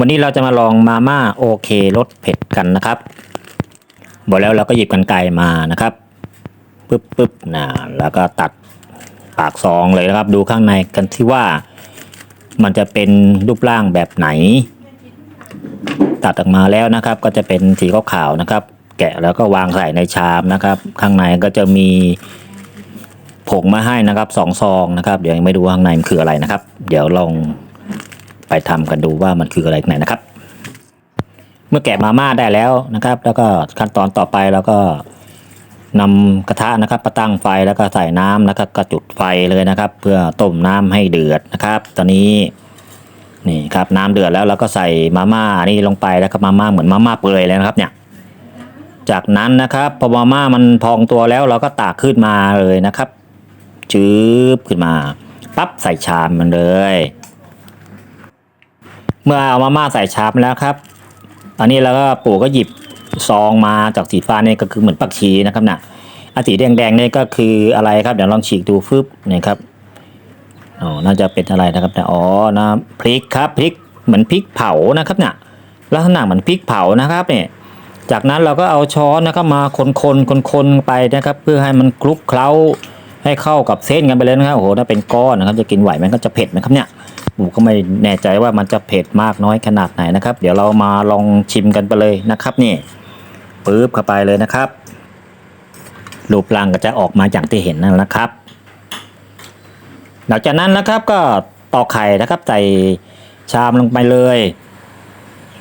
วันนี้เราจะมาลองมาม่าโอเครสเผ็ดกันนะครับบอกแล้วเราก็หยิบกันไกรมานะครับปึ๊บปึ๊บนะแล้วก็ตัดปากซองเลยนะครับ ดูข้างในกันที่ว่า มันจะเป็นรูปร่างแบบไหน ตัดออกมาแล้วนะครับ ก็จะเป็นสีขาวๆนะครับ แกะแล้วก็วางใส่ในชามนะครับ ข้างในก็จะมีผงมาให้นะครับสองซองนะครับ เดี๋ยวยังไม่ดูข้างในมันคืออะไรนะครับ เดี๋ยวลอง ไปทำกันดูว่ามันคืออะไรไหนนะครับ เมื่อแกะมาม่าได้แล้วนะครับ แล้วก็ขั้นตอนต่อไปแล้วก็นำกระทะนะครับมาตั้งไฟแล้วก็ใส่น้ำนะครับก็จุดไฟเลยนะครับ เพื่อต้มน้ำให้เดือดนะครับ ตอนนี้นี่ครับน้ำเดือดแล้วเราก็ใส่มาม่านี่ลงไปแล้วก็มาม่าเหมือนมาม่าเปื่อยเลยนะครับ เนี่ย จากนั้นนะครับพอมาม่ามันพองตัวแล้วเราก็ตากขึ้นมาเลยนะครับจืบขึ้นมาปั๊บใส่ชามมันเลย เมื่อเอามาม่าใส่ชามแล้วครับ อันนี้แล้วก็ปู่ก็หยิบซองมาจากสีฟ้าเนี่ยก็คือเหมือนปักชีนะครับน่ะอันสีแดงๆเนี่ยก็คืออะไรครับ เดี๋ยวลองฉีกดูฟึบเนี่ยครับอ๋อน่าจะเป็นอะไรนะครับเนี่ยอ๋อนะพริกครับพริกเหมือนพริกเผานะครับเนี่ยลักษณะเหมือนพริกเผานะครับเนี่ยจากนั้นเราก็เอาช้อนนะครับมาคนคนคนคนๆไปนะครับ เพื่อให้มันคลุกเคล้าให้เข้ากับเส้นกันไปเลยนะครับโอ้โหถ้าเป็นก้อนนะครับจะกินไหวมันก็จะเผ็ดนะครับเนี่ย ผมก็ไม่แน่ใจว่ามันจะเผ็ดมากน้อยขนาดไหนนะครับ เดี๋ยวเรามาลองชิมกันไปเลยนะครับนี่ปึ๊บเข้าไปเลยนะครับรูปร่างก็จะออกมาอย่างที่เห็นนั่นแหละครับ หลังจากนั้นนะครับก็ตอกไข่นะครับใส่ชามลงไปเลย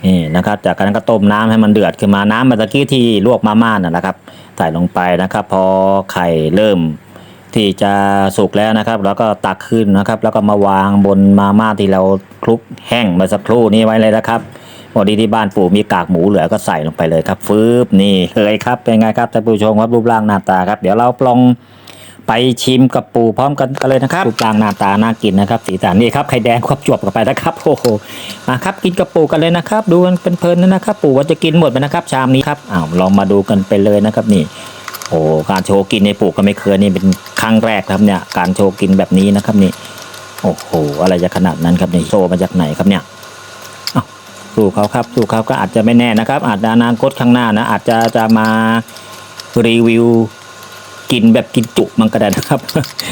นี่นะครับจากนั้นก็ต้มน้ำให้มันเดือดขึ้นมาน้ำเมื่อตะกี้ที่ลวกมาม่าน่ะนะครับ ใส่ลงไปนะครับ พอไข่เริ่ม ที่จะสุกแล้วนะครับ แล้วก็ตักขึ้นนะครับ แล้วก็มาวางบนมาม่าที่เราคลุกแห้งมื่อสักครู่นี้ไว้เลยนะครับพอดีที่บ้านปู่มีกากหมูเหลือก็ใส่ลงไปเลยครับฟืบนี่เลยครับเป็นไงครับท่านผู้ชมครับรูปร่างหน้าตาครับ เดี๋ยวเราลองไปชิมกับปูพร้อมกันกันเลยนะครับรูปร่างหน้าตาน่ากินนะครับ สีสันนี่ครับไข่แดงควบจวบกันไปนะครับโอ้โหมาครับกินกับปูกันเลยนะครับ ดูกันเป็นเพลินนะครับ ปูว่าจะกินหมดไหมนะครับ ชามนี้ครับอ้าวลองมาดูกันไปเลยนะครับนี่ โอ้การโชว์กินในปูก็ไม่เคยนี่เป็นครั้งแรกครับเนี่ย การโชว์กินแบบนี้นะครับนี่ โอ้โหอะไรจะขนาดนั้นครับนี่โชว์มาจากไหนครับเนี่ยสู้เขาครับสู้เขาก็อาจจะไม่แน่นะครับ อาจจะอนาคตข้างหน้านะอาจจะจะมารีวิวกินแบบกินจุมันก็ได้นะครับ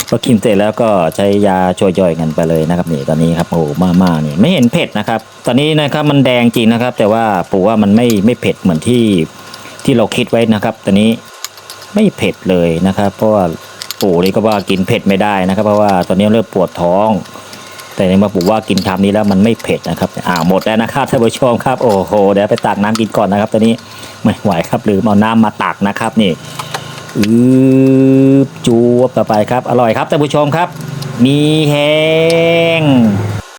พอกินเสร็จแล้วก็ใช้ยาช่วยย่อยกันไปเลยนะครับนี่ตอนนี้ครับโอ้มาม่านี่ไม่เห็นเผ็ดนะครับ ตอนนี้นะครับมันแดงจริงนะครับ แต่ว่าปู่ว่ามันไม่ไม่เผ็ดเหมือนที่ที่เราคิดไว้นะครับ ตอนนี้ ไม่เผ็ดเลยนะครับ เพราะว่าปู่นี่ก็ว่ากินเผ็ดไม่ได้นะครับ เพราะว่าตอนนี้เริ่มปวดท้อง แต่ในมาปู่ว่ากินชามนี้แล้วมันไม่เผ็ดนะครับอ่าหมดแล้วนะครับท่านผู้ชมครับโอ้โหเดี๋ยวไปตักน้ำกินก่อนนะครับ ตอนนี้ไม่ไหวครับลืมเอาน้ำมาตักนะครับนี่อืบจูบต่อไปครับ อร่อยครับท่านผู้ชมครับ มีแห้ง